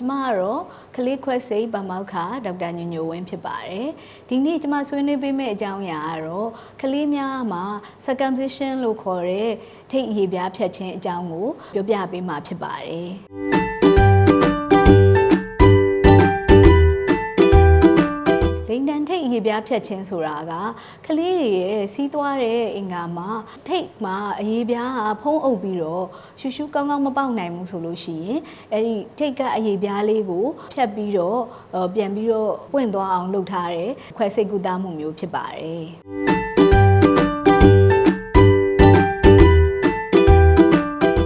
ကျမကတော့ကလေးခွဲစိတ်ပါမောက်ခဒေါက်တာညိုညိုဝင်းဖြစ်ပါတယ်ဒီနေ့ကျမဆွေးနွေးပေးမယ့်အကြောင်းအရာကတော့ကလေးများမှာ circumcision လို့ခေါ်တဲ့ထိတ်အရေပြားဖြတ်ခြင်းအကြောင်းကိုပြောပြပေးမှာဖြစ်ပါတယ် ပြားဖြတ်ခြင်းဆိုတာကကလေးတွေရဲ့စီးသွားတဲ့အင်္ဂါမှာထိတ်မှာအရေပြားကဖုံးအုပ်ပြီးတော့ရှူရှူကောင်းကောင်းမပေါက်နိုင်ဘူးဆိုလို့ရှိရင်အဲ့ဒီထိတ်ကအရေပြားလေးကိုဖြတ်ပြီးတော့အော်ပြန်ပြီးတော့ပွင့်သွားအောင်လုပ်ထားတဲ့ခွဲစိတ်ကူတာမှုမျိုးဖြစ်ပါတယ်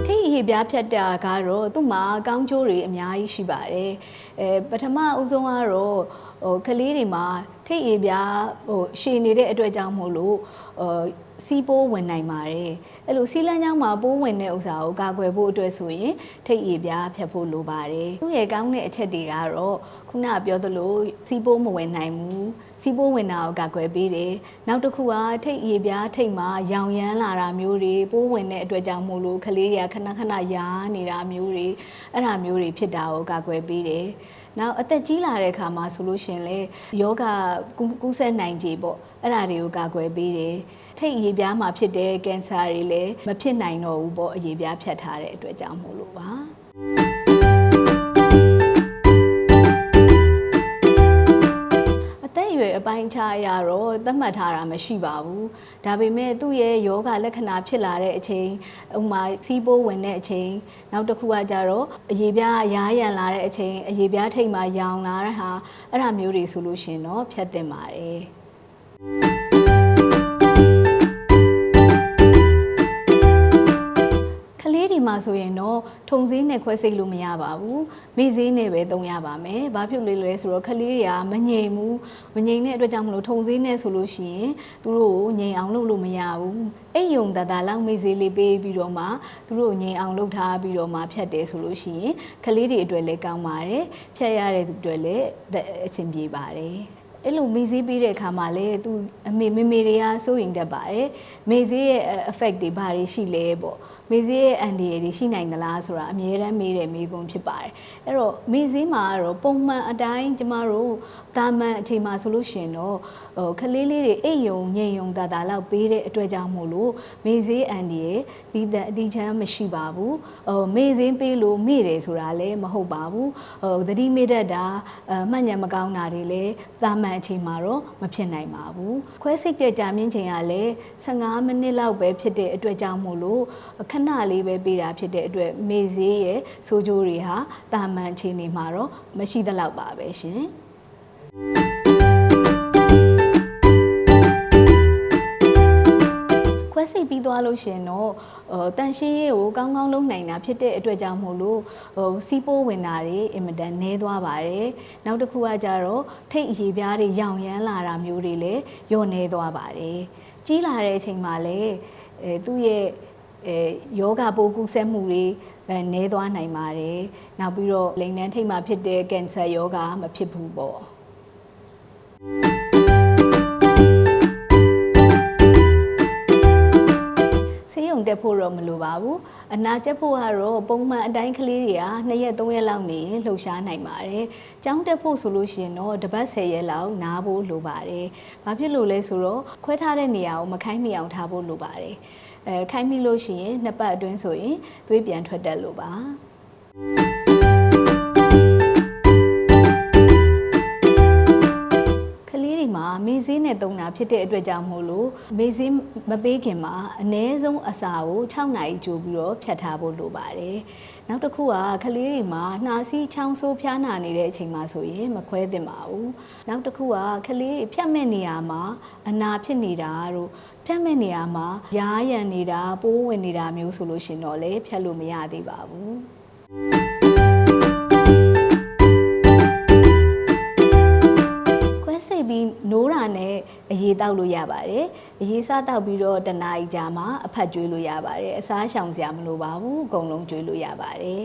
ထိတ်အရေပြားဖြတ်တာကတော့သူ့မှာကောင်းကျိုးတွေအများကြီးရှိပါတယ်အဲပထမအဦးဆုံးကတော့ ဟိုကလေးတွေမှာထိတ်အရေပြားဟိုရှည်နေတဲ့အတွက်ကြောင့်မို့လို့ဟိုစီးပိုးဝင်နိုင်ပါတယ်အဲ့လိုစီးလန်းကြောင်းမှာပိုးဝင်တဲ့ဥစ္စာကိုကာကွယ်ဖို့အတွက်ဆိုရင်ထိတ်အရေပြားဖြတ်ဖို့လိုပါတယ်သူ့ရဲ့ကောင်းတဲ့အချက်တွေကတော့ခုနကပြောသလိုစီးပိုးမဝင်နိုင်ဘူးစီးပိုးဝင်တာကိုကာကွယ်ပေးတယ်နောက်တစ်ခုကထိတ်အရေပြားထိတ်မှာရောင်ရမ်းလာတာမျိုးတွေပိုးဝင်တဲ့အတွက်ကြောင့်မို့လို့ကလေးတွေကခဏခဏယားနေတာမျိုးတွေအဲ့ဒါမျိုးတွေဖြစ်တာကိုကာကွယ်ပေးတယ် နောက်အသက်ကြီးလာတဲ့အခါမှာဆိုလို့ရှရင်လေယောဂကူးကူးဆက်နိုင်ခြေပေါ့အဲ့ဒါတွေကိုကာကွယ်ပေးတယ်ထိတ်အရေပြားမှာဖြစ်တဲ့ကင်ဆာတွေလည်းမဖြစ်နိုင်တော့ဘူးပေါ့အရေပြားဖြတ်ထားတဲ့အတွက်ကြောင့်မို့လို့ပါ အပိုင်းခြားအရတော့သတ်မှတ်ထားတာမရှိပါဘူးဒါပေမဲ့သူ့ရဲ့ယောဂလက္ခဏာဖြစ်လာတဲ့အချိန်ဥပမာစီးပိုးဝင်တဲ့အချိန်နောက်တစ်ခုကကြတော့အရေပြားရားရံလာတဲ့အချိန်အရေပြားထိတ်မှာရောင်လာတဲ့ဟာအဲ့ဒါမျိုးတွေဆိုလို့ရှရင်တော့ဖြတ်တင်ပါတယ် ထုံစည်းနဲ့ခွဲစိတ်လို့မရပါဘူးမေ့စည်းနဲ့ပဲသုံးရပါမယ်။ဘာဖြစ်လို့လဲဆိုတော့ကလေးတွေကမငြိမ်ဘူးမငြိမ်တဲ့အတွက်ကြောင့်မလို့ထုံစည်းနဲ့ဆိုလို့ရှိရင်သူတို့ကိုငြိမ်အောင်လုပ်လို့မရဘူး။အဲ့ယုံတတလောက်မေ့စည်းလေးပေးပြီးတော့မှသူတို့ကိုငြိမ်အောင်လုပ်ထားပြီးတော့မှဖြတ်တယ်ဆိုလို့ရှိရင်ကလေးတွေအတွက်လည်းကောင်းပါတယ်။ဖြတ်ရတဲ့သူတွေလည်းအဆင်ပြေပါတယ်။အဲ့လိုမေးစေးပေးတဲ့အခါမှာလည်းသူအမေမေမေတွေကစိုးရင်တတ်ပါတယ်မေးစေးရဲ့ effect တွေဘာတွေရှိလဲပေါ့ မေးစေးရဲ့အန်ဒီရတွေရှိနိုင်သလားဆိုတာအများတမ်းမေးတဲ့မေးခွန်းဖြစ်ပါတယ်အဲ့တော့မေးစေးမှာကတော့ပုံမှန်အတိုင်းကျမတို့တာမန်အချိန်မှာဆိုလို့ရှိရင်တော့ဟိုခလေးလေးတွေအိတ်ယုံငိမ်ယုံတာတာလောက်ပေးတဲ့အတွက်ကြောင့်မို့လို့မေးစေးအန်ဒီရဒီအဒီချမ်းမရှိပါဘူးဟိုမေးစင်းပေးလို့မေ့တယ်ဆိုတာလည်းမဟုတ်ပါဘူးဟိုသတိမေ့တတ်တာအမှတ်ဉာဏ်မကောင်းတာတွေလည်းသာမန်အချိန်မှာတော့မဖြစ်နိုင်ပါဘူးခွဲစိတ်တဲ့ကြာမြင့်ချိန်ကလည်း15မိနစ်လောက်ပဲဖြစ်တဲ့အတွက်ကြောင့်မို့လို့ခဏလေးပဲပေးတာဖြစ်တဲ့အတွက်မေဈေးရဲ့ဆိုးကျိုးတွေဟာတာမန်အခြေအနေမှာတော့မရှိသလောက်ပါပဲရှင်ခွဲစိတ်ပြီးသွားလို့ရှင်တော့ဟိုတန်ရှင်းရေးကိုကောင်းကောင်းလုပ်နိုင်တာဖြစ်တဲ့အတွက်ကြောင့်မို့လို့ဟိုစီးပိုးဝင်တာတွေအင်မတန်နည်းသွားပါတယ်။နောက်တစ်ခုကကြတော့ထိတ်အရေပြားတွေရောင်ရမ်းလာတာမျိုးတွေလည်းလျော့နည်းသွားပါတယ်။ကြီးလာတဲ့အချိန်မှာလည်းအဲသူ့ရဲ့ အဲယောဂပိုးကူးစက်မှုတွေအဲနည်းသွားနိုင်ပါတယ်။နောက်ပြီးတော့လိန်တန်းထိတ်မှာဖြစ်တဲ့ကင်ဆာယောဂမဖြစ်ဘူးပေါ့။ဆေးရုံတက်ဖို့တော့မလိုပါဘူးအနာကျက်ဖို့ကတော့ပုံမှန်အတိုင်းကလေးတွေက2ရက်3ရက်လောက်နေရင်လှုပ်ရှားနိုင်ပါတယ်။ကျောင်းတက်ဖို့ဆိုလို့ရှိရင်တော့တစ်ပတ်10ရက်လောက်နားဖို့လိုပါတယ်။ဘာဖြစ်လို့လဲဆိုတော့ခွဲထားတဲ့နေရာကိုမခိုင်းမိအောင်ထားဖို့လိုပါတယ်။ အဲခိုင်းမိလို့ရှိရင်နှစ်ပတ်အတွင်းဆိုရင်သွေးပြန်ထွက်တတ်လို့ပါ။ နဲ့တုံတာဖြစ်တဲ့အတွက်ကြောင့်မို့လို့မေဈေးမပေးခင်မှာအ ਨੇ ဆုံးအစာကို6နာရီကြိုပြီးတော့ဖြတ်ထားဖို့လိုပါတယ်။နောက်တစ်ခုကကလေးတွေမှာနှာစီးချောင်းဆိုးဖျားနာနေတဲ့အချိန်မှာဆိုရင်မခွဲသင့်ပါဘူး။နောက်တစ်ခုကကလေးတွေဖြတ်မဲ့နေရမှာအနာဖြစ်နေတာတို့ဖြတ်မဲ့နေရမှာရားရံနေတာပိုးဝင်နေတာမျိုးဆိုလို့ရှင်တော့လေဖြတ်လို့မရသေးပါဘူး။ ခွဲစိတ်ပြီးနိုးတာနဲ့အရေးတောက်လို့ရပါတယ်အရေးစားတောက်ပြီးတော့တနားရီကြာမှအဖတ်ကျွေးလို့ရပါတယ်အစားရှောင်စရာမလိုပါဘူးအကုန်လုံးကျွေးလို့ရပါတယ်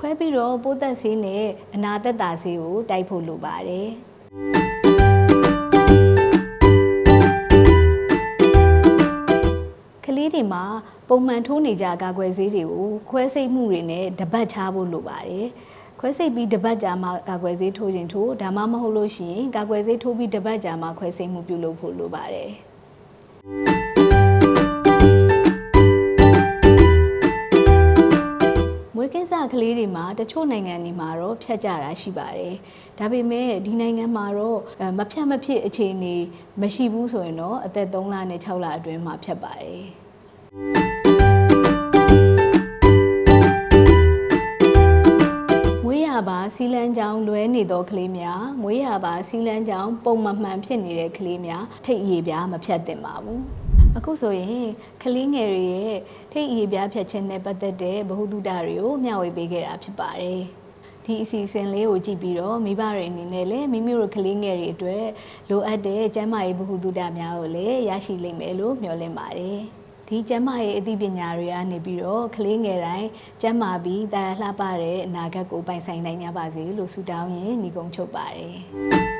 ခွဲပြီးတော့ပိုးသက်ဆေးနဲ့အနာသက်တာဆေးကိုတိုက်ဖို့လိုပါတယ်ကလေးတွေမှာ ပုံမှန်ထိုးနေကြကာကွယ်ဆေးတွေကိုခွဲစိတ်မှုတွေနဲ့တပတ်ချဖို့လိုပါတယ်ခွဲစိတ်ပြီးတပတ်ကြာမှကာကွယ်ဆေးထိုးခြင်းထိုးဒါမှမဟုတ်လို့ရှိရင်ကာကွယ်ဆေးထိုးပြီးတပတ်ကြာမှခွဲစိတ်မှုပြုလုပ်ဖို့လိုပါတယ်မွေးကင်းစကလေးတွေမှာတချို့နိုင်ငံတွေမှာတော့ဖြတ်ကြတာရှိပါတယ်။ဒါပေမဲ့ဒီနိုင်ငံမှာတော့အဲမဖြတ်မဖြစ်အခြေအနေမရှိဘူးဆိုရင်တော့အသက်3လနဲ့6လအတွင်းမှာဖြတ်ပါတယ်။ မွေးရပါစီလန်းကြောင်လွဲနေသောကလေးများမွေးရပါစီလန်းကြောင်ပုံမမှန်ဖြစ်နေတဲ့ကလေးများထိတ်အရေပြားမဖြတ်သင့်ပါဘူး။အခုဆိုရင်ကလေးငယ်တွေရဲ့ထိတ်အရေပြားဖြတ်ခြင်းနဲ့ပတ်သက်တဲ့ဗဟုသုတတွေကိုမျှဝေပေးခဲ့တာဖြစ်ပါတယ်။ဒီအစီအစဉ်လေးကိုကြည့်ပြီးတော့မိဘတွေအနေနဲ့လည်းမိမိတို့ကလေးငယ်တွေအတွက်လိုအပ်တဲ့ကျန်းမာရေးဗဟုသုတများကိုလည်းရရှိလိမ့်မယ်လို့မျှော်လင့်ပါတယ်။ ဒီကျန်းမာရေးအသိပညာတွေကနေပြီးတော့ကလေးငယ်တိုင်းကျန်းမာပြီးတာယာလှပတဲ့အနာဂတ်ကိုပိုင်ဆိုင်နိုင်ကြပါစေလို့ဆုတောင်းရင်းညီကုန်းချုပ်ပါတယ်။